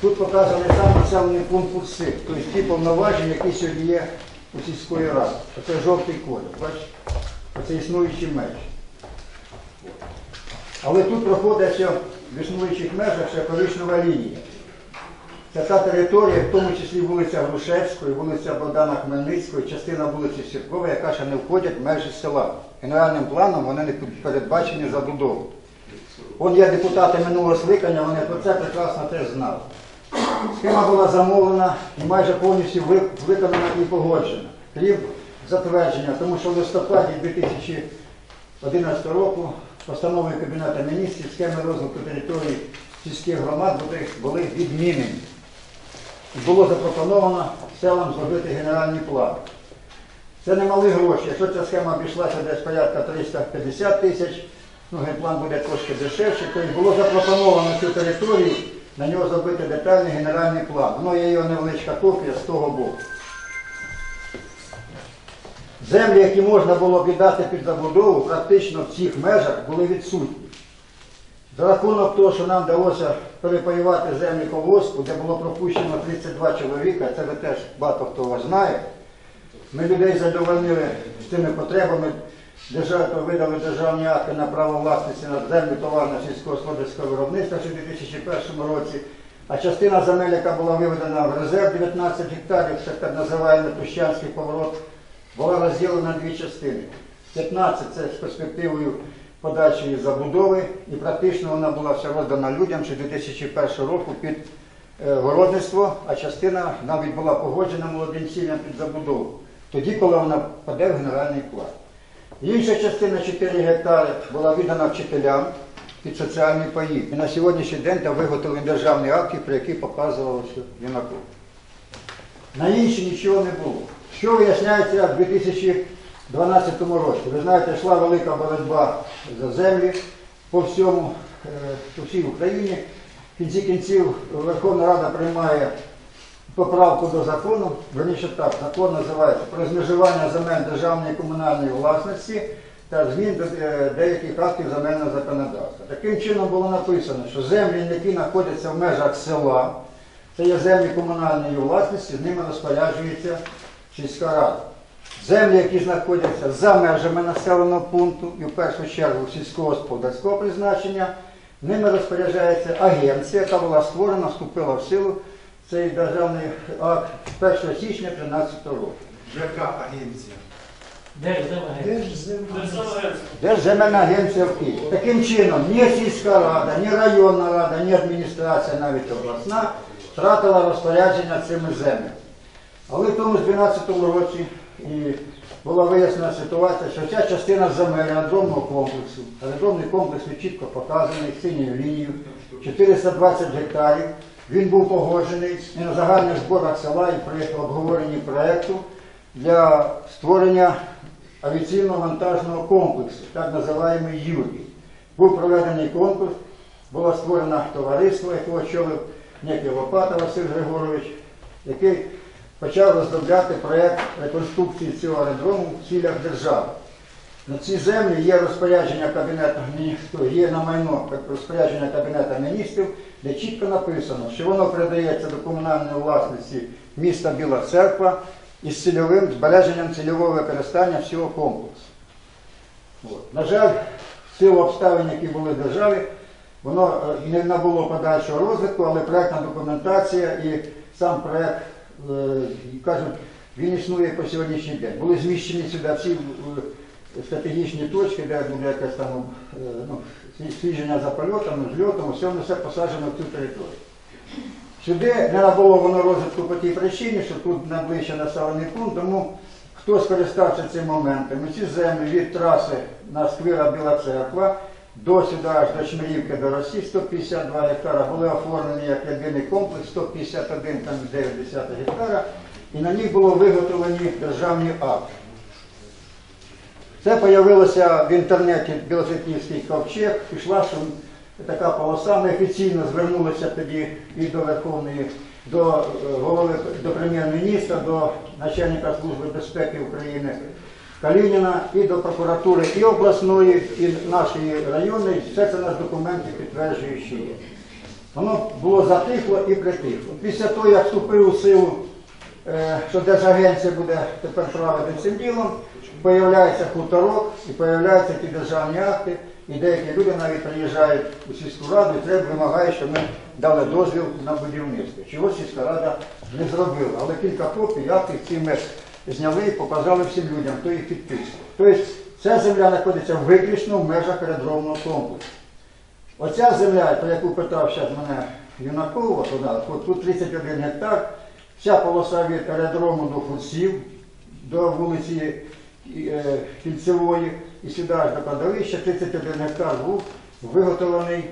Тут показаний сам населений пункт Пурси, тобто ті повноваження, які сьогодні є у сільської ради. Оце жовтий колір, бачите? Оце існуючі межі. Але тут проходить ще в існуючих межах ще коричнева лінія. Це та територія, в тому числі вулиця Грушевської, вулиця Богдана Хмельницького, частина вулиці Сіркової, яка ще не входять в межі села. Генеральним планом вони не передбачені забудову. Вон є депутати минулого скликання, вони про це прекрасно теж знали. Схема була замовлена і майже повністю виконана і погоджена, крім затвердження, тому що в листопаді 2011 року постановою Кабінету міністрів схеми розвитку території сільських громад були, відмінені. Було запропоновано селам зробити генеральний план. Це немалі гроші. Якщо ця схема обійшлася десь порядка 350 тисяч, ну генплан буде трошки дешевше, то було запропоновано цю територію, на нього зробити детальний генеральний план. Воно є його невеличка копія з того боку. Землі, які можна було віддати під забудову, практично в цих межах були відсутні. За рахунок того, що нам вдалося перепаювати землі колгоспу, де було пропущено 32 чоловіка, це ви теж багато хто вас знає. Ми людей задовольнили з цими потребами. Держава видали державні акти на право власності на землю товарно сільськогосподарського виробництва ще в 2001 році. А частина земель, яка була виведена в резерв 19 гектарів, це так називаємо Тущанський поворот, була розділена на дві частини. 15 це з перспективою подальшої забудови, і практично вона була вся роздана людям ще 2001 року під е, городництво, а частина навіть була погоджена молодим сім'ям під забудову. Тоді, коли вона паде в генеральний план. Інша частина 4 гектари була віддана вчителям під соціальні паї. І на сьогоднішній день там виготовлені державні акти, про які показувалося Янаков. На інші нічого не було. Що виясняється в 2012 році? Ви знаєте, йшла велика боротьба за землі по всьому, е, по всій Україні. В кінці кінців Верховна Рада приймає поправку до закону, верніше так, закон називається про змежування земель державної і комунальної власності та змін до е, деяких актів земельного законодавства. Таким чином було написано, що землі, які знаходяться в межах села, це є землі комунальної власності, з ними розпоряджується сільська рада. Землі, які знаходяться за межами населеного пункту і в першу чергу сільськогосподарського призначення, ними розпоряджається агенція, яка була створена, вступила в силу цей державний акт 1 січня 2013 року. Яка агенція? Держземельна агенція в Києві. Таким чином, ні сільська рада, ні районна рада, ні адміністрація, навіть обласна, втратила розпорядження цими землями. Але в тому ж 2012 році і була вияснена ситуація, що ця частина земель аеродромного комплексу, аеродромний комплекс чітко показаний синьою лінією, 420 гектарів. Він був погоджений на загальних зборах села і при обговоренні проєкту для створення авіаційного вантажного комплексу, так називаємо Юрій. Був проведений конкурс, було створено товариство, яке очолив некий Лопата Василь Григорович, який почав розробляти проєкт реконструкції цього аеродрому в цілях держави. На цій землі є розпорядження Кабінету міністрів, є на майно розпорядження Кабінету міністрів, де чітко написано, що воно передається до комунальної власності міста Біла Церква із цільовим збереженням цільового використання всього комплексу. От. На жаль, силу обставин, які були в державі, воно е, не набуло подальшого розвитку, але проектна документація і сам проект, е, кажуть, він існує по сьогоднішній день. Були зміщені сюди всі е, стратегічні точки, де буде якесь там ну, слідження за польотами, зльотом, все все посаджено в цю територію. Сюди не набуло воно розвитку по тій причині, що тут найближче населений пункт, тому хто скористався цим моментом, ці землі від траси на сквера Біла Церква до сюди аж до Чмирівки до Росії 152 гектара були оформлені як єдиний комплекс 151,9 гектара, і на них було виготовлені державні акти. Це з'явилося в інтернеті Білоцерківський ковчег, пішла така полоса. Ми офіційно звернулися тоді і до Верховної, до е, голови до прем'єр-міністра, до начальника Служби безпеки України Калініна і до прокуратури і обласної, і нашої районної. Все це наш документи підтверджуючі є. Воно було затихло і притихло. Після того, як вступив у силу, що Держагенція буде тепер правити цим ділом, появляється хуторок і появляються ті державні акти, і деякі люди навіть приїжджають у сільську раду і треба вимагає, щоб ми дали дозвіл на будівництво. Чого сільська рада не зробила. Але кілька копій актів ці ми зняли і показали всім людям, хто їх підписував. Тобто ця земля знаходиться виключно в межах аеродромного комплексу. Оця земля, про яку питав зараз мене Юнакова, тут 31 гектар, вся полоса від аеродрому до Фурсів, до вулиці е, Кільцевої і сюди аж до кладовища 31 гектар був виготовлений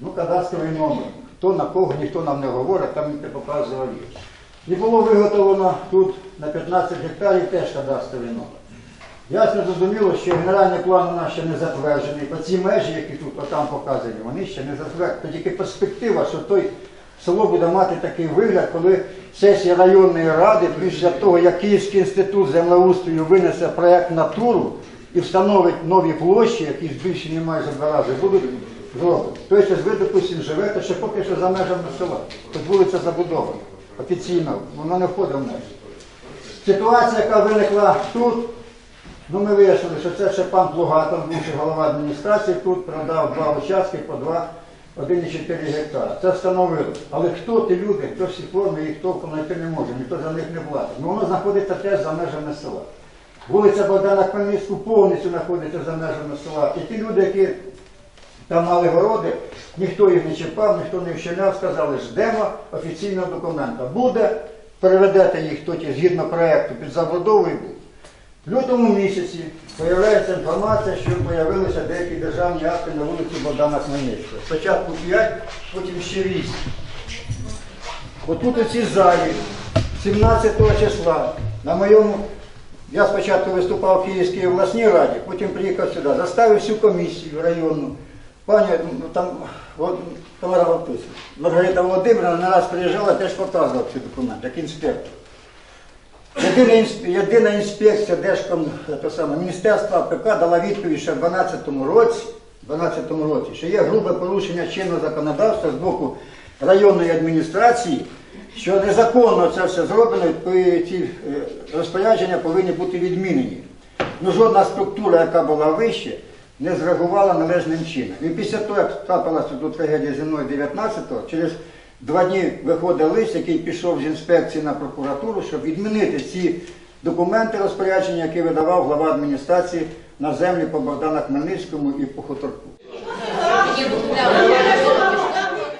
ну, кадастровий номер. Хто на кого, ніхто нам не говорить, там не показував є. І було виготовлено тут на 15 гектарів теж кадастровий номер. Ясно зрозуміло, що генеральний план у нас ще не затверджений. Оці межі, які тут отам показані, вони ще не затверджені. Тільки перспектива, що той село буде мати такий вигляд, коли сесія районної ради, після того, як Київський інститут землеустрою винесе проект натуру і встановить нові площі, які збільшені майже два рази, будуть зроблені. Тобто, ви, допустимо, живете ще поки що за межами села. Тут вулиця забудована офіційно, вона не входить в межі. Ситуація, яка виникла тут, ну ми вияснили, що це ще пан Плугатов, бувший голова адміністрації, тут продав два участки по 2, 1,4 гектара. Це встановили. Але хто ті люди, хто всі форми, їх толком знайти не може, ніхто за них не платить. Ну воно знаходиться теж за межами села. Вулиця Богдана Хмельницького повністю знаходиться за межами села. І ті люди, які там мали городи, ніхто їх не чіпав, ніхто не вщемляв, сказали, ждемо офіційного документа. Буде, переведете їх тоді згідно проєкту під забудову і буде. В лютому місяці з'являється інформація, що з'явилися деякі державні акти на вулиці Богдана Хмельницького. Спочатку 5, потім ще 8. Отут у цій залі, 17 числа, на моєму, я спочатку виступав в Київській обласній раді, потім приїхав сюди, заставив всю комісію районну. Пані, ну, там, от, Валтуся, Маргарита Володимирівна на нас приїжджала, теж показувала ці документи, як інспектор. Єдина, єдина інспекція Держком, саме, Міністерства АПК дала відповідь ще в 2012 році, 12 році, що є грубе порушення чинного законодавства з боку районної адміністрації, що незаконно це все зроблено, і ці е, розпорядження повинні бути відмінені. Ну, жодна структура, яка була вище, не зреагувала належним чином. І після того, як трапилася тут трагедія зі мною 19-го, через два дні виходить лист, який пішов з інспекції на прокуратуру, щоб відмінити ці документи розпорядження, які видавав глава адміністрації на землі по Богдана Хмельницькому і по Хуторку.